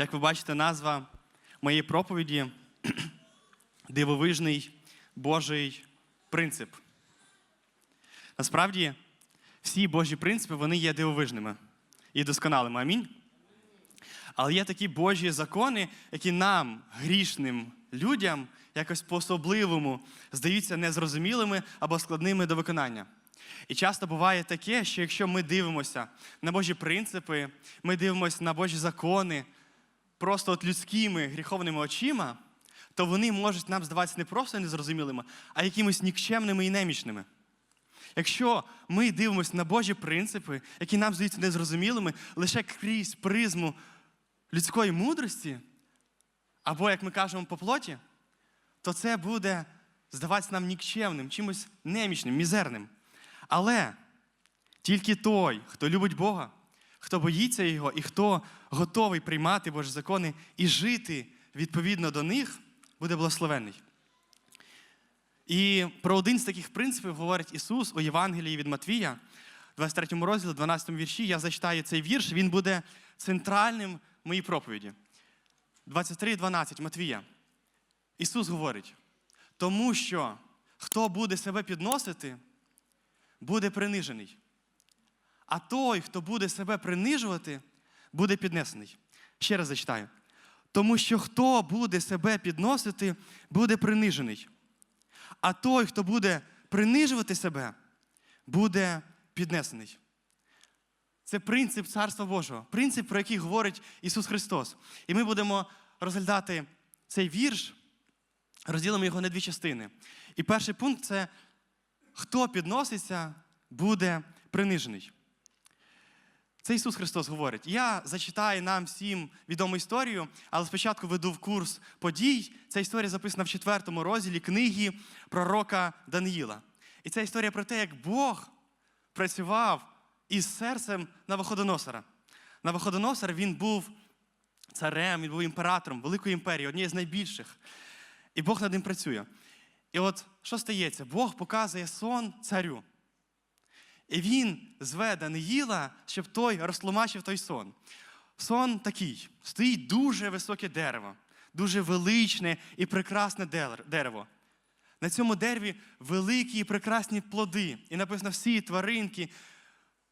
Як ви бачите, назва моєї проповіді дивовижний Божий принцип. Насправді, всі Божі принципи вони є дивовижними і досконалими. Амінь. Але є такі Божі закони, які нам, грішним людям, якось по-особливому здаються незрозумілими або складними до виконання. І часто буває таке, що якщо ми дивимося на Божі принципи, ми дивимося на Божі закони просто от людськими гріховними очима, то вони можуть нам здаватися не просто незрозумілими, а якимось нікчемними і немічними. Якщо ми дивимося на Божі принципи, які нам здаються незрозумілими, лише крізь призму людської мудрості, або, як ми кажемо, по плоті, то це буде здаватися нам нікчемним, чимось немічним, мізерним. Але тільки той, хто любить Бога, хто боїться Його і хто готовий приймати Божі закони і жити відповідно до них, буде благословений. І про один з таких принципів говорить Ісус у Євангелії від Матвія, 23 розділі, 12 вірші. Я зачитаю цей вірш, він буде центральним в моїй проповіді. 23,12 Матвія. Ісус говорить: тому що хто буде себе підносити, буде принижений. А той, хто буде себе принижувати, буде піднесений. Ще раз зачитаю. Тому що хто буде себе підносити, буде принижений. А той, хто буде принижувати себе, буде піднесений. Це принцип Царства Божого, принцип, про який говорить Ісус Христос. І ми будемо розглядати цей вірш, розділимо його на дві частини. І перший пункт це хто підноситься, буде принижений. Це Ісус Христос говорить. Я зачитаю нам всім відому історію, але спочатку веду в курс подій. Ця історія записана в четвертому розділі книги пророка Даниїла. І ця історія про те, як Бог працював із серцем Навуходоносора. Навуходоносор він був царем, він був імператором Великої імперії, однієї з найбільших. І Бог над ним працює. І от що стається? Бог показує сон царю. І він зве Даниїла, щоб той розтлумачив той сон. Сон такий: стоїть дуже високе дерево, дуже величне і прекрасне дерево. На цьому дереві великі і прекрасні плоди. І написано, всі тваринки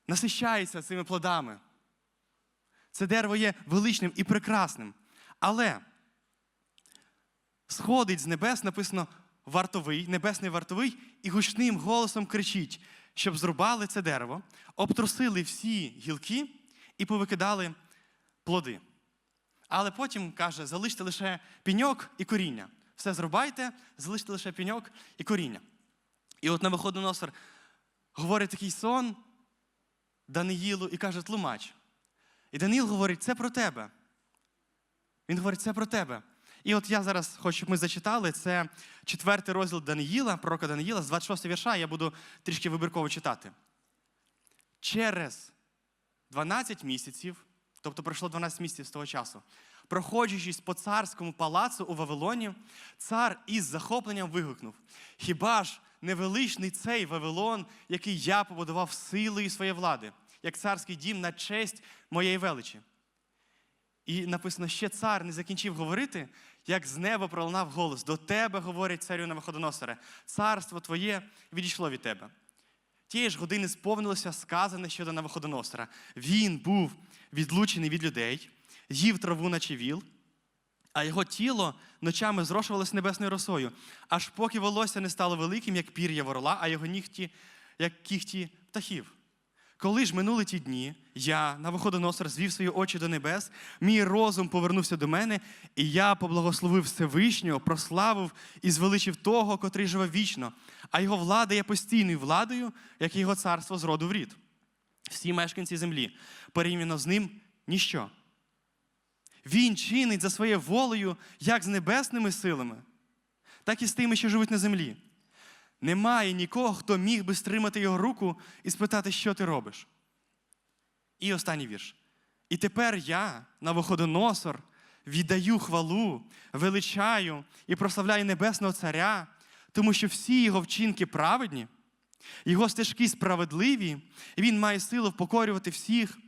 насищаються цими плодами. Це дерево є величним і прекрасним. Але сходить з небес, написано вартовий, небесний вартовий, і гучним голосом кричить, щоб зрубали це дерево, обтрусили всі гілки і повикидали плоди. Але потім каже, залиште лише піньок і коріння. Все зрубайте, залиште лише піньок і коріння. І от на Навуходоносор говорить такий сон Даниїлу і каже, тлумач. І Даниїл говорить, це про тебе. Він говорить, це про тебе. І от я зараз хочу, щоб ми зачитали, це четвертий розділ Даниїла, пророка Даниїла, з 26 вірша, я буду трішки вибірково читати. Через 12 місяців, тобто пройшло 12 місяців з того часу, проходячись по царському палацу у Вавилоні, цар із захопленням вигукнув: Хіба ж невеличний цей Вавилон, який я побудував силою своєї влади, як царський дім на честь моєї величі? І написано, ще цар не закінчив говорити, як з неба пролунав голос. До тебе, говорить царю Навуходоносоре, царство твоє відійшло від тебе. Тієї ж години сповнилося сказане щодо Навуходоносора. Він був відлучений від людей, їв траву, наче віл, а його тіло ночами зрошувалося небесною росою, аж поки волосся не стало великим, як пір'я ворла, а його нігті, як кіхті птахів. Коли ж минули ті дні, я, Навуходоносор, звів свої очі до небес, мій розум повернувся до мене, і я поблагословив Всевишнього, прославив і звеличив того, котрий живе вічно, а його влада є постійною владою, як його царство з роду в рід. Всі мешканці землі, порівняно з ним ніщо. Він чинить за своєю волею як з небесними силами, так і з тими, що живуть на землі. Немає нікого, хто міг би стримати його руку і спитати, що ти робиш. І останній вірш. І тепер я, Навуходоносор, віддаю хвалу, величаю і прославляю Небесного Царя, тому що всі його вчинки праведні, його стежки справедливі, і він має силу впокорювати всіх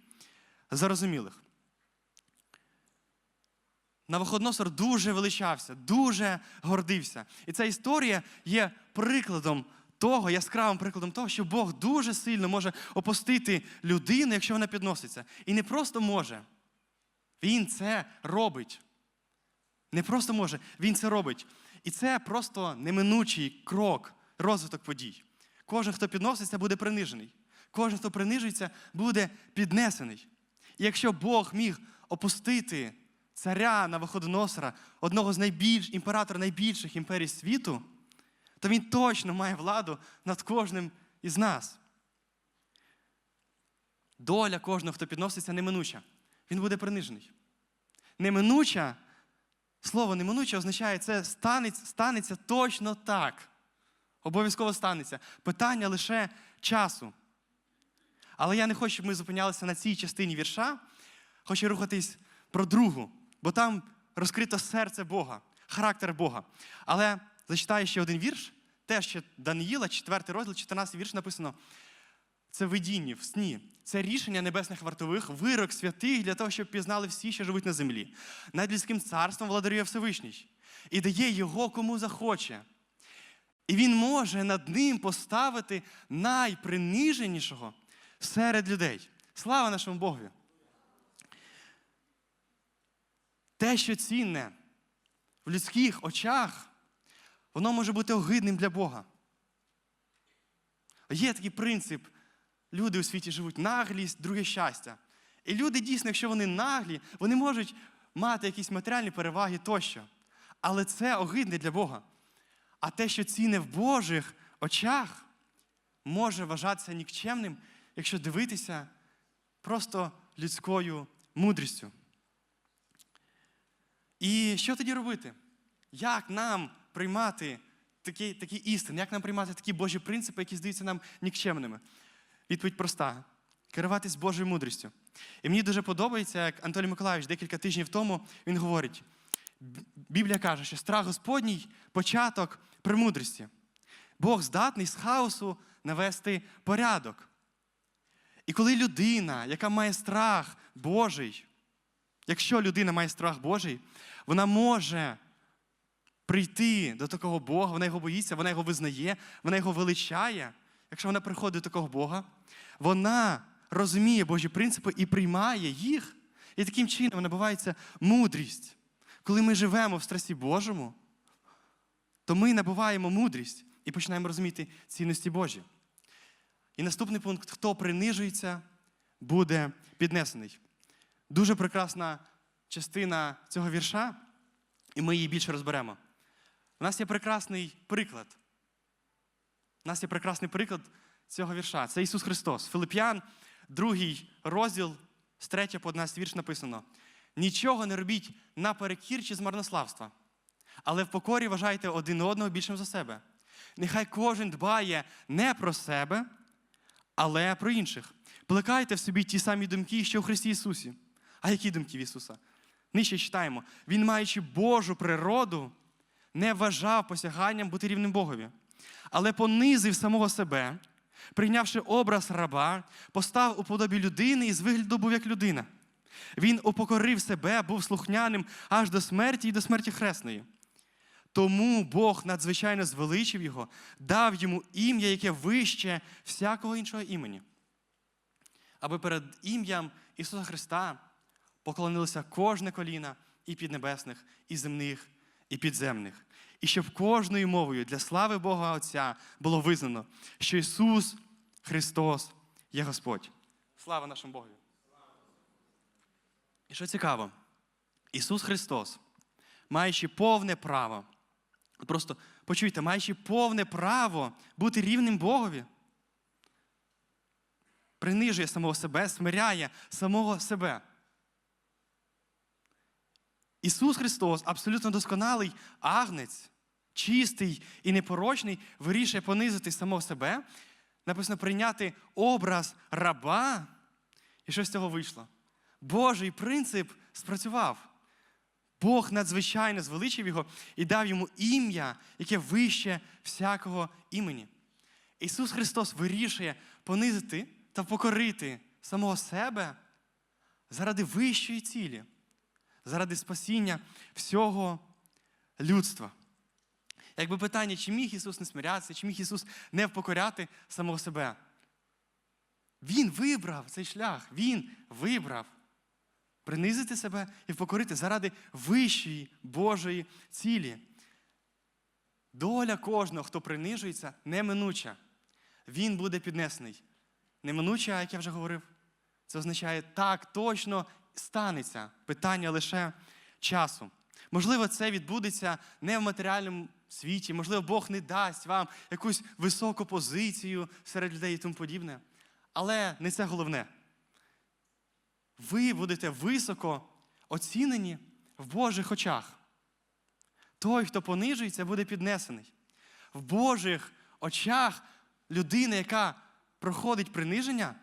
зарозумілих. Навуходоносор дуже величався, дуже гордився. І ця історія є прикладом того, яскравим прикладом того, що Бог дуже сильно може опустити людину, якщо вона підноситься. І не просто може. Він це робить. Не просто може, він це робить. І це просто неминучий крок, розвиток подій. Кожен, хто підноситься, буде принижений. Кожен, хто принижується, буде піднесений. І якщо Бог міг опустити царя Навуходоносора, одного з найбільш імператора найбільших імперій світу, то він точно має владу над кожним із нас. Доля кожного, хто підноситься, неминуча. Він буде принижений. Неминуча, слово неминуче означає, це станеться, станеться точно так. Обов'язково станеться. Питання лише часу. Але я не хочу, щоб ми зупинялися на цій частині вірша. Хочу рухатись про другу, бо там розкрито серце Бога, характер Бога. Але зачитаю ще один вірш, теж ще Даниїла, 4 розділ, 14 вірш написано. Це видіння в сні. Це рішення небесних вартових, вирок святих для того, щоб пізнали всі, що живуть на землі. Над людським царством владарює Всевишній і дає його кому захоче. І він може над ним поставити найприниженішого серед людей. Слава нашому Богові! Те, що цінне в людських очах, воно може бути огидним для Бога. Є такий принцип. Люди у світі живуть наглість, друге щастя. І люди дійсно, якщо вони наглі, вони можуть мати якісь матеріальні переваги тощо. Але це огидне для Бога. А те, що цінне в Божих очах, може вважатися нікчемним, якщо дивитися просто людською мудрістю. І що тоді робити? Як нам приймати такі, такі істини, як нам приймати такі Божі принципи, які здаються нам нікчемними? Відповідь проста: керуватись Божою мудрістю. І мені дуже подобається, як Анатолій Миколаївич декілька тижнів тому він говорить: Біблія каже, що страх Господній початок премудрості. Бог здатний з хаосу навести порядок. І коли людина, яка має страх Божий, якщо людина має страх Божий, вона може прийти до такого Бога, вона його боїться, вона його визнає, вона його величає. Якщо вона приходить до такого Бога, вона розуміє Божі принципи і приймає їх. І таким чином набувається мудрість. Коли ми живемо в страсі Божому, то ми набуваємо мудрість і починаємо розуміти цінності Божі. І наступний пункт: хто принижується, буде піднесений. Дуже прекрасна частина цього вірша, і ми її більше розберемо. У нас є прекрасний приклад. У нас є прекрасний приклад цього вірша. Це Ісус Христос. Филип'ян, другий розділ, з 3 по 11 вірш написано: нічого не робіть наперекір чи з марнославства, але в покорі вважайте один одного більшим за себе. Нехай кожен дбає не про себе, але про інших. Плекайте в собі ті самі думки, що в Христі Ісусі. А які думки в Ісуса? Нижче читаємо. Він, маючи Божу природу, не вважав посяганням бути рівним Богові, але понизив самого себе, прийнявши образ раба, постав у подобі людини і з вигляду був як людина. Він упокорив себе, був слухняним аж до смерті і до смерті хресної. Тому Бог надзвичайно звеличив його, дав йому ім'я, яке вище всякого іншого імені. Аби перед ім'ям Ісуса Христа поклонилося кожне коліна і піднебесних, і земних, і підземних. І щоб кожною мовою для слави Бога Отця було визнано, що Ісус Христос є Господь. Слава нашому Богові! І що цікаво, Ісус Христос, маючи повне право, просто почуйте, маючи повне право бути рівним Богові, принижує самого себе, смиряє самого себе. Ісус Христос, абсолютно досконалий агнець, чистий і непорочний, вирішує понизити самого себе, написано прийняти образ раба. І що з цього вийшло? Божий принцип спрацював. Бог надзвичайно звеличив його і дав йому ім'я, яке вище всякого імені. Ісус Христос вирішує понизити та покорити самого себе заради вищої цілі, заради спасіння всього людства. Якби питання, чи міг Ісус не смирятися, чи міг Ісус не впокоряти самого себе? Він вибрав цей шлях, Він вибрав принизити себе і впокорити заради вищої Божої цілі. Доля кожного, хто принижується, неминуча. Він буде піднесений. Неминуча, як я вже говорив, це означає так точно станеться. Питання лише часу. Можливо, це відбудеться не в матеріальному світі, можливо, Бог не дасть вам якусь високу позицію серед людей і тому подібне. Але не це головне. Ви будете високо оцінені в Божих очах. Той, хто понижується, буде піднесений. В Божих очах людина, яка проходить приниження,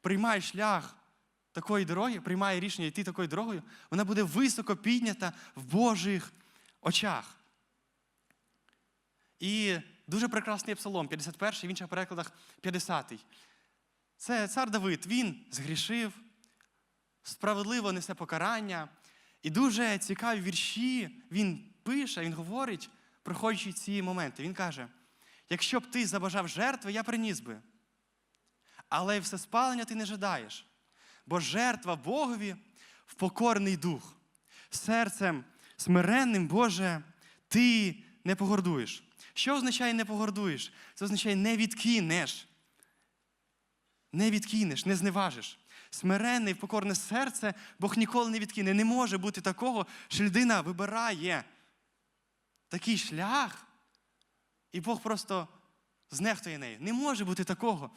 приймає шлях такої дороги, приймає рішення йти такою дорогою, вона буде високо піднята в Божих очах. І дуже прекрасний псалом, 51, й в інших перекладах 50-й. Це цар Давид, він згрішив, справедливо несе покарання. І дуже цікаві вірші він пише, він говорить, проходячи ці моменти. Він каже: якщо б ти забажав жертви, я приніс би. Але все спалення ти не жадаєш, бо жертва Богові впокорений дух. Серцем смиренним, Боже, ти не погордуєш. Що означає не погордуєш? Це означає не відкинеш. Не відкинеш, не зневажиш. Смиренне і покорне серце Бог ніколи не відкине. Не може бути такого, що людина вибирає такий шлях, і Бог просто знехтує нею. Не може бути такого.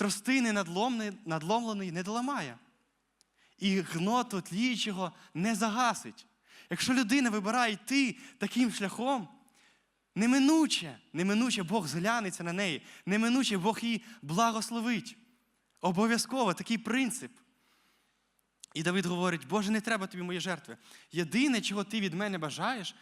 Тростини надломлений не доламає. І гноту тліючого не загасить. Якщо людина вибирає йти таким шляхом, неминуче, неминуче Бог зглянеться на неї, неминуче Бог її благословить. Обов'язково такий принцип. І Давид говорить: Боже, не треба тобі мої жертви. Єдине, чого ти від мене бажаєш,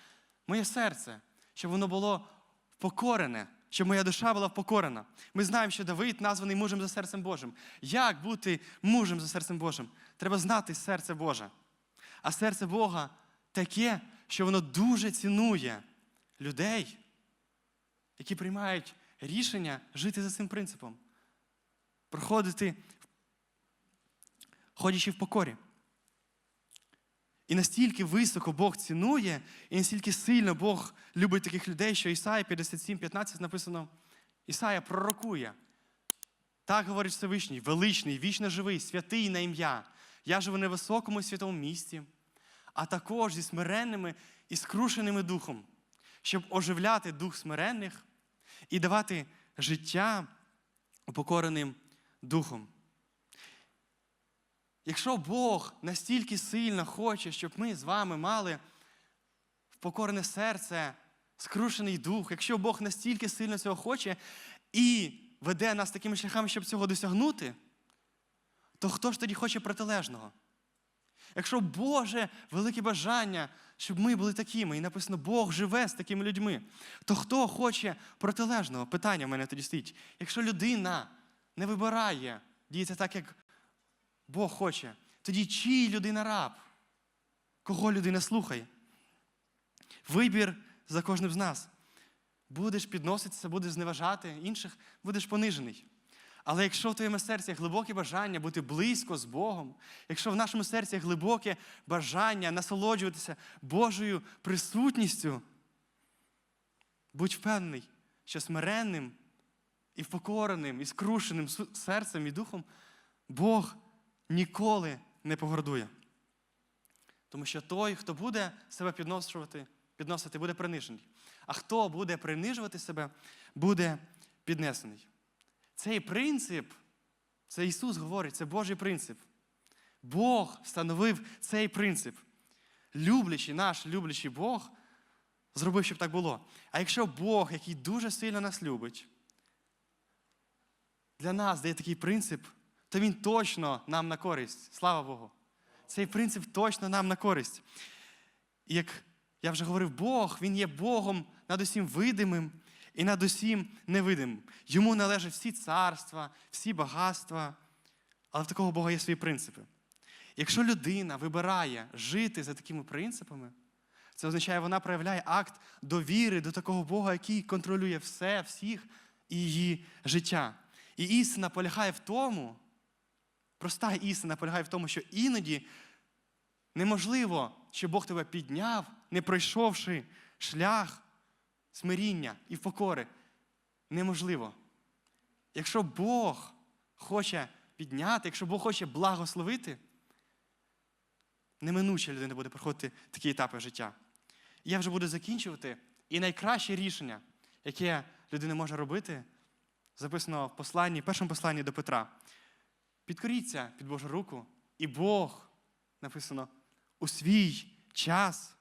моє серце, щоб воно було впокорене, щоб моя душа була впокорена. Ми знаємо, що Давид названий мужем за серцем Божим. Як бути мужем за серцем Божим? Треба знати серце Боже. А серце Бога таке, що воно дуже цінує людей, які приймають рішення жити за цим принципом проходити, ходячи в покорі. І настільки високо Бог цінує, і настільки сильно Бог любить таких людей, що Ісая 57,15 написано: Ісая пророкує. Так говорить Всевишній, величний, вічно живий, святий на ім'я. Я живу на високому святому місці, а також зі смиренними і скрушеними духом, щоб оживляти дух смиренних і давати життя упокореним духом. Якщо Бог настільки сильно хоче, щоб ми з вами мали впокорене серце, скрушений дух, якщо Бог настільки сильно цього хоче і веде нас такими шляхами, щоб цього досягнути, то хто ж тоді хоче протилежного? Якщо Боже велике бажання, щоб ми були такими, і написано, Бог живе з такими людьми, то хто хоче протилежного? Питання в мене тоді стоїть. Якщо людина не вибирає діяти так, як Бог хоче. Тоді чий людина раб? Кого людина слухає? Вибір за кожним з нас. Будеш підноситися, будеш зневажати інших, будеш понижений. Але якщо в твоєму серці глибоке бажання бути близько з Богом, якщо в нашому серці глибоке бажання насолоджуватися Божою присутністю, будь впевнений, що смиренним і впокореним, і скрушеним серцем і духом, Бог ніколи не погордує. Тому що той, хто буде себе підносити, підносити, буде принижений. А хто буде принижувати себе, буде піднесений. Цей принцип, це Ісус говорить, це Божий принцип. Бог встановив цей принцип. Люблячий наш люблячий Бог зробив, щоб так було. А якщо Бог, який дуже сильно нас любить, для нас дає такий принцип, то він точно нам на користь. Слава Богу. Цей принцип точно нам на користь. І як я вже говорив, Бог, Він є Богом над усім видимим і над усім невидимим. Йому належать всі царства, всі багатства, але в такого Бога є свої принципи. Якщо людина вибирає жити за такими принципами, це означає, вона проявляє акт довіри до такого Бога, який контролює все, всіх і її життя. І істина полягає в тому, проста істина полягає в тому, що іноді неможливо, щоб Бог тебе підняв, не пройшовши шлях смиріння і покори. Неможливо. Якщо Бог хоче підняти, якщо Бог хоче благословити, неминуче людина буде проходити такі етапи життя. Я вже буду закінчувати. І найкраще рішення, яке людина може робити, записано в посланні, першому посланні до Петра. Підкоріться під Божу руку, і Бог, написано, у свій час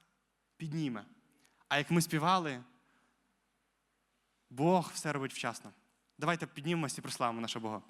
підніме. А як ми співали, Бог все робить вчасно. Давайте піднімемося і прославимо нашого Бога.